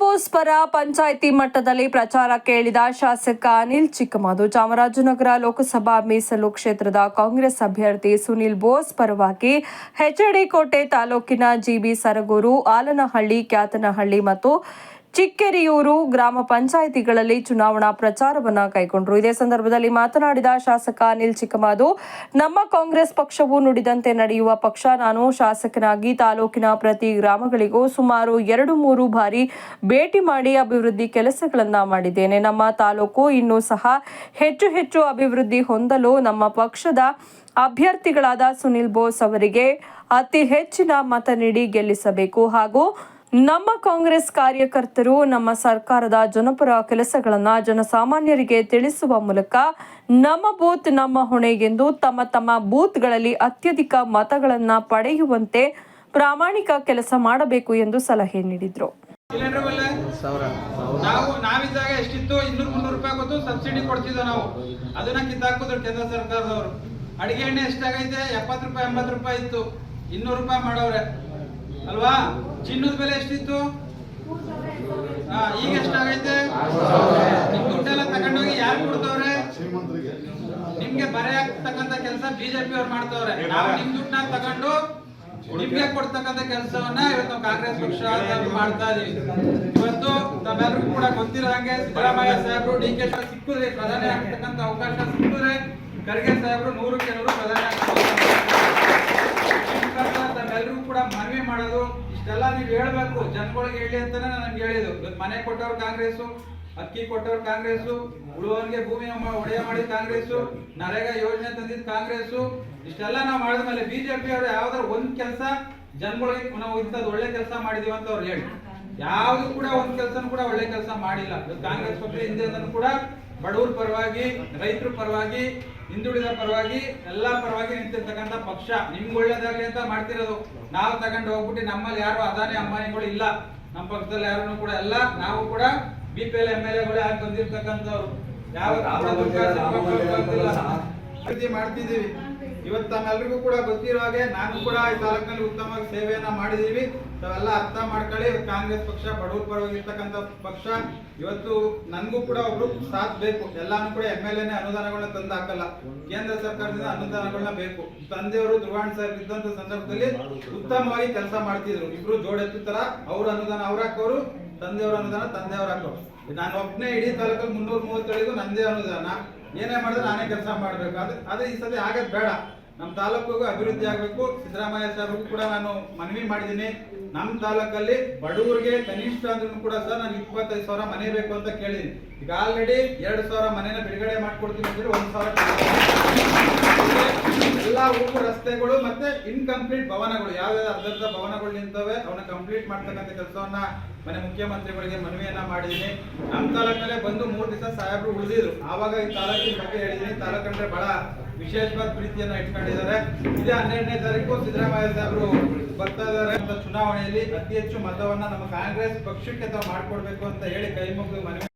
ಬೋಸ್ ಪರ ಪಂಚಾಯಿತಿ ಮಟ್ಟದಲ್ಲಿ ಪ್ರಚಾರ ಕೇಳಿದ ಶಾಸಕ ಅನಿಲ್ ಚಿಕ್ಕಮದು. ಚಾಮರಾಜನಗರ ಲೋಕಸಭಾ ಮೀಸಲು ಕ್ಷೇತ್ರದ ಕಾಂಗ್ರೆಸ್ ಅಭ್ಯರ್ಥಿ ಸುನಿಲ್ ಬೋಸ್ ಪರವಾಗಿ ಹೆಚ್ಡಿಕೋಟೆ ತಾಲೂಕಿನ ಜಿಬಿ ಸರಗೂರು, ಆಲನಹಳ್ಳಿ, ಕ್ಯಾತನಹಳ್ಳಿ ಮತ್ತು ಚಿಕ್ಕೆರಿಯೂರು ಗ್ರಾಮ ಪಂಚಾಯಿತಿಗಳಲ್ಲಿ ಚುನಾವಣಾ ಪ್ರಚಾರವನ್ನ ಕೈಗೊಂಡರು. ಇದೇ ಸಂದರ್ಭದಲ್ಲಿ ಮಾತನಾಡಿದ ಶಾಸಕ ಅನಿಲ್ ಚಿಕ್ಕಮಾದು, ನಮ್ಮ ಕಾಂಗ್ರೆಸ್ ಪಕ್ಷವು ನುಡಿದಂತೆ ನಡೆಯುವ ಪಕ್ಷ. ನಾನು ಶಾಸಕನಾಗಿ ತಾಲೂಕಿನ ಪ್ರತಿ ಗ್ರಾಮಗಳಿಗೂ ಸುಮಾರು ಎರಡು ಮೂರು ಬಾರಿ ಭೇಟಿ ಮಾಡಿ ಅಭಿವೃದ್ಧಿ ಕೆಲಸಗಳನ್ನು ಮಾಡಿದ್ದೇನೆ. ನಮ್ಮ ತಾಲೂಕು ಇನ್ನೂ ಸಹ ಹೆಚ್ಚು ಹೆಚ್ಚು ಅಭಿವೃದ್ಧಿ ಹೊಂದಲು ನಮ್ಮ ಪಕ್ಷದ ಅಭ್ಯರ್ಥಿಗಳಾದ ಸುನಿಲ್ ಬೋಸ್ ಅವರಿಗೆ ಅತಿ ಹೆಚ್ಚಿನ ಮತ ನೀಡಿ ಗೆಲ್ಲಿಸಬೇಕು. ಹಾಗೂ ನಮ್ಮ ಕಾಂಗ್ರೆಸ್ ಕಾರ್ಯಕರ್ತರು ನಮ್ಮ ಸರ್ಕಾರದ ಜನಪರ ಕೆಲಸಗಳನ್ನು ಜನಸಾಮಾನ್ಯರಿಗೆ ತಿಳಿಸುವ ಮೂಲಕ ನಮ್ಮ ಬೂತ್, ನಮ್ಮ ಹೊಣೆ ಎಂದು ತಮ್ಮ ತಮ್ಮ ಬೂತ್ಗಳಲ್ಲಿ ಅತ್ಯಧಿಕ ಮತಗಳನ್ನು ಪಡೆಯುವಂತೆ ಪ್ರಾಮಾಣಿಕ ಕೆಲಸ ಮಾಡಬೇಕು ಎಂದು ಸಲಹೆ ನೀಡಿದರು. ನಾವು ನಾವಿದ್ದಾಗ ಎಷ್ಟಿತ್ತು? ಇನ್ನೂರು ಮುನ್ನೂರು ರೂಪಾಯಿ ಕೊಟ್ಟು ಸಬ್ಸಿಡಿ ಕೊಡ್ತಿದ್ದೋ ನಾವು. ಅದನ್ನ ಕಿತ್ತಾಕೋದ್ರು ಕೇಂದ್ರ ಸರ್ಕಾರದವರು. ಅಡಿಗೆ ಎಣ್ಣೆ ಎಷ್ಟಾಗೈತೆ? ಎಪ್ಪತ್ತು ರೂಪಾಯಿ, ಎಂಬತ್ತು ರೂಪಾಯಿ ಇತ್ತು. ಇನ್ನೂರು ರೂಪಾಯಿ ಮಾಡವ್ರೆ. ಅಲ್ವಾ? ಚಿನ್ನದ ಬೆಲೆ ಎಷ್ಟಿತ್ತು? ಈಗ ಎಷ್ಟಾಗೈತೆ? ನಿಮ್ ದುಡ್ಡೆಲ್ಲ ತಗೊಂಡೋಗಿ ಯಾರು ಕೊಡ್ತವ್ರೆ? ನಿಮ್ಗೆ ಬರೆ ಆಗ್ತಕ್ಕಂತ ಕೆಲಸ ಬಿಜೆಪಿ ಅವ್ರು ಮಾಡ್ತವ್ರೆ. ನಾವು ನಿಮ್ ದುಡ್ಡನ್ನ ತಗೊಂಡು ನಿಮ್ಗೆ ಕೊಡ್ತಕ್ಕಂತ ಕೆಲಸವನ್ನ ಇವತ್ತು ಕಾಂಗ್ರೆಸ್ ಪಕ್ಷ ಮಾಡ್ತಾ ಇದೀವಿ. ಇವತ್ತು ತಮ್ಮೆಲ್ಲರಿಗೂ ಕೂಡ ಗೊತ್ತಿರೋದಂಗೆ ಸಿದ್ದರಾಮಯ್ಯ ಸಾಹೇಬರು, ಡಿ ಕೆ ಸಿಕ್ಕಿದ್ರೆ ಪ್ರಧಾನಿ ಆಗ್ತಕ್ಕಂತ ಅವಕಾಶ ಸಿಕ್ಕಿದ್ರೆ ಖರ್ಗೆ ಸಾಹೇಬರು ನೂರು ನೂರು ಪ್ರಧಾನಿ ಆಗ್ತಾರೆ ತಮ್ಮೆಲ್ಲರಿಗೂ ಕೂಡ ಮನವಿ ಮಾಡೋದು ಇಷ್ಟೆಲ್ಲ ನೀವು ಹೇಳ್ಬೇಕು. ಜನಗಳಿಗೆ ಹೇಳಿ ಅಂತಾನೆ ನಾನು ಹೇಳಿದ್ರು ಮನೆ ಕೊಟ್ಟವ್ರು ಕಾಂಗ್ರೆಸ್ ಅಕ್ಕಿ ಕೊಟ್ಟವ್ರು ಕಾಂಗ್ರೆಸ್ ಉಳುವವರಿಗೆ ಭೂಮಿ ಒಡೆಯ ಮಾಡಿದ ಕಾಂಗ್ರೆಸ್ ನರೇಗಾ ಯೋಜನೆ ತಂದಿದ್ದ ಕಾಂಗ್ರೆಸ್ ಇಷ್ಟೆಲ್ಲ ನಾವು ಮಾಡಿದ್ಮೇಲೆ ಬಿಜೆಪಿ ಅವರು ಯಾವ್ದಾದ್ರು ಒಂದ್ ಕೆಲಸ, ಜನಗಳಿಗೆ ನಾವು ಇಂಥದ್ದು ಒಳ್ಳೆ ಕೆಲಸ ಮಾಡಿದೀವಿ ಅಂತ ಅವ್ರು ಹೇಳಿ. ಯಾವ್ದು ಕೂಡ ಒಂದ್ ಕೆಲಸನೂ ಕೂಡ ಒಳ್ಳೆ ಕೆಲಸ ಮಾಡಿಲ್ಲ. ಕಾಂಗ್ರೆಸ್ ಪಕ್ಷ ಹಿಂದೆ ಕೂಡ ಬಡವರ ಪರವಾಗಿ, ರೈತರ ಪರವಾಗಿ, ಹಿಂದುಳಿದ ಪರವಾಗಿ, ಎಲ್ಲಾ ಪರವಾಗಿ ನಿಂತಿರ್ತಕ್ಕಂಥ ಪಕ್ಷ. ನಿಮ್ಗೆ ಒಳ್ಳೇದಾಗ್ಲಿ ಅಂತ ಮಾಡ್ತಿರೋದು. ನಾವು ತಗೊಂಡು ಹೋಗ್ಬಿಟ್ಟು ನಮ್ಮಲ್ಲಿ ಯಾರು ಅದಾನಿ, ಅಂಬಾನಿಗಳು ಇಲ್ಲ. ನಮ್ಮ ಪಕ್ಷದಲ್ಲಿ ಯಾರು ಕೂಡ ಎಲ್ಲ ನಾವು ಕೂಡ B P L M L ಎಗಳೇ ಆಗಿ ಬಂದಿರ್ತಕ್ಕಂಥವ್ರು. ಯಾವ ಅಭಿವೃದ್ಧಿ ಮಾಡ್ತಿದ್ದೀವಿ. ಇವತ್ತು ತಮ್ಮೆಲ್ಲರಿಗೂ ಕೂಡ ಗೊತ್ತಿರೋ ಹಾಗೆ ನಾನು ಕೂಡ ಈ ತಾಲೂಕಿನಲ್ಲಿ ಉತ್ತಮವಾಗಿ ಸೇವೆಯನ್ನ ಮಾಡಿದ್ದೀವಿ. ತಾವೆಲ್ಲ ಅರ್ಥ ಮಾಡ್ಕೊಳ್ಳಿ. ಕಾಂಗ್ರೆಸ್ ಪಕ್ಷ ಬಡವ್ರ ಪರವಾಗಿರ್ತಕ್ಕಂಥ ಪಕ್ಷ. ಇವತ್ತು ನನಗೂ ಕೂಡ ಒಬ್ರು ಸಾಥ್ ಬೇಕು. ಎಲ್ಲಾನು ಕೂಡ ಎಂ ಎಲ್ ಎನೇ ಅನುದಾನಗಳನ್ನ ತಂದು ಹಾಕಲ್ಲ ಕೇಂದ್ರ ಸರ್ಕಾರದಿಂದ ಅನುದಾನಗಳನ್ನ ಬೇಕು. ತಂದೆಯವರು ಧ್ರುವಾಣ್ ಸರ್ ಇದ್ದಂತ ಸಂದರ್ಭದಲ್ಲಿ ಉತ್ತಮವಾಗಿ ಕೆಲಸ ಮಾಡ್ತಿದ್ರು. ಇಬ್ರು ಜೋಡೆತ್ತು ತರ ಅವ್ರ ಅನುದಾನ ಅವ್ರ ಹಾಕೋರು, ತಂದೆಯವರ ಅನುದಾನ ತಂದೆಯವ್ರ ಹಾಕೋರು. ನಾನು ಒಬ್ಬನೇ ಇಡೀ ತಾಲೂಕಲ್ಲಿ ಮುನ್ನೂರ ಮೂವತ್ತೇಳಿಗೂ ನಂದೇ ಅನುದಾನ. ಏನೇ ಮಾಡಿದ್ರೆ ನಾನೇ ಕೆಲಸ ಮಾಡ್ಬೇಕು. ಅದು ಅದೇ ಈ ಸತಿ ಆಗದ್ ಬೇಡ. ನಮ್ಮ ತಾಲೂಕಿಗೂ ಅಭಿವೃದ್ಧಿ ಆಗ್ಬೇಕು. ಸಿದ್ದರಾಮಯ್ಯ ಸರ್ ಕೂಡ ನಾನು ಮನವಿ ಮಾಡಿದ್ದೀನಿ. ನಮ್ಮ ತಾಲೂಕಲ್ಲಿ ಬಡವರಿಗೆ ಕನಿಷ್ಠ ಅಂದ್ರೂ ಕೂಡ ಸರ್ ನಾನು ಇಪ್ಪತ್ತೈದು ಸಾವಿರ ಮನೆ ಬೇಕು ಅಂತ ಕೇಳಿದ್ದೀನಿ. ಈಗ ಆಲ್ರೆಡಿ ಎರಡು ಸಾವಿರ ಮನೆನ ಬಿಡುಗಡೆ ಮಾಡ್ಕೊಡ್ತೀನಿ ಅಂದ್ರೆ ಒಂದು ಸಾವಿರ ಎಲ್ಲಾ ಊರು ರಸ್ತೆಗಳು ಮತ್ತೆ ಇನ್ಕಂಪ್ಲೀಟ್ ಭವನಗಳು. ಯಾವ್ಯಾವ ಅರ್ಧರ್ಧ ಭವನಗಳು ನಿಂತವೆ ಅವನ್ನ ಕಂಪ್ಲೀಟ್ ಮಾಡ್ತಕ್ಕಂಥ ಕೆಲಸವನ್ನ ಮನೆ ಮುಖ್ಯಮಂತ್ರಿಗಳಿಗೆ ಮನವಿಯನ್ನ ಮಾಡಿದ್ದೀನಿ. ನಮ್ಮ ತಾಲೂಕಲ್ಲೇ ಬಂದು ಮೂರ್ ದಿವಸ ಸಾಹೇಬರು ಉಳಿದಿದ್ರು. ಆವಾಗ ಈ ತಾಲೂಕಿನ ಬಗ್ಗೆ ಹೇಳಿದ್ದೀನಿ. ತಾಲೂಕಂದ್ರೆ ಬಹಳ ವಿಶೇಷವಾದ ಪ್ರೀತಿಯನ್ನ ಇಟ್ಕೊಂಡಿದ್ದಾರೆ. ಇದೇ ಹನ್ನೆರಡನೇ ತಾರೀಕು ಸಿದ್ದರಾಮಯ್ಯ ಸಾಹೇಬರು ಬರ್ತಾ ಇದ್ದಾರೆ. ಚುನಾವಣೆಯಲ್ಲಿ ಅತಿ ಹೆಚ್ಚು ಮತವನ್ನ ನಮ್ಮ ಕಾಂಗ್ರೆಸ್ ಪಕ್ಷಕ್ಕೆ ತಾವು ಮಾಡ್ಕೊಡ್ಬೇಕು ಅಂತ ಹೇಳಿ ಕೈ ಮುಗಿದು ಮನವಿ